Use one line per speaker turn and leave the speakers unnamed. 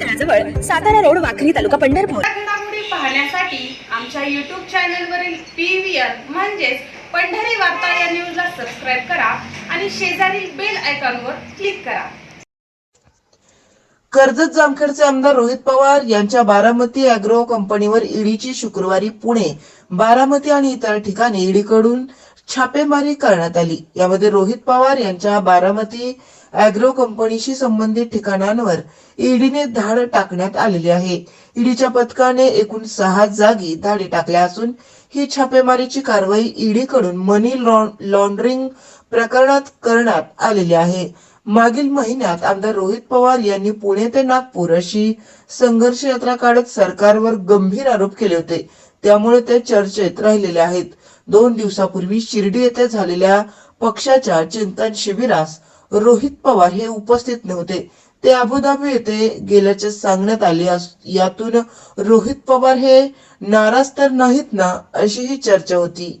तळाजवळ Satara road Wakhari तालुका पंढरपूर.
पाहण्यासाठी आमच्या युट्यूब चॅनलवरील पी व्ही आर म्हणजेच पंढरी वार्ता या न्यूजला सबस्क्राईब करा आणि शेजारील बेल आयकॉनवर क्लिक करा.
कर्जत जामखेडचे आमदार रोहित पवार यांच्या बारामती अॅग्रो कंपनीवर ईडीची शुक्रवारी पुणे बारामती आणि इतर ठिकाणी ईडीकडून छापेमारी करण्यात आली. यामध्ये रोहित पवार यांच्या बारामती अॅग्रो कंपनीशी संबंधित ठिकाणांवर ईडीने धाड टाकण्यात आलेली आहे. ईडीच्या पथकाने एकूण सहा जागी धाडी टाकल्या असून ही छापेमारीची कारवाई ईडीकडून मनी लॉन्ड्रिंग प्रकरणात करण्यात आलेली आहे. मागील महिन्यात आमदार रोहित पवार यांनी पुणे ते नागपूर अशी संघर्ष यात्रा काढत सरकारवर गंभीर आरोप केले होते. त्यामुळे ते चर्चेत राहिलेले आहेत. दोन दिवसापूर्वी शिर्डी येथे झालेल्या पक्षाच्या चिंतन शिबिरास रोहित पवार हे उपस्थित नव्हते. ते अबुधाबी येथे गेल्याचे सांगण्यात आले अस- यातून रोहित पवार हे नाराज तर नाहीत ना अशी ही चर्चा होती.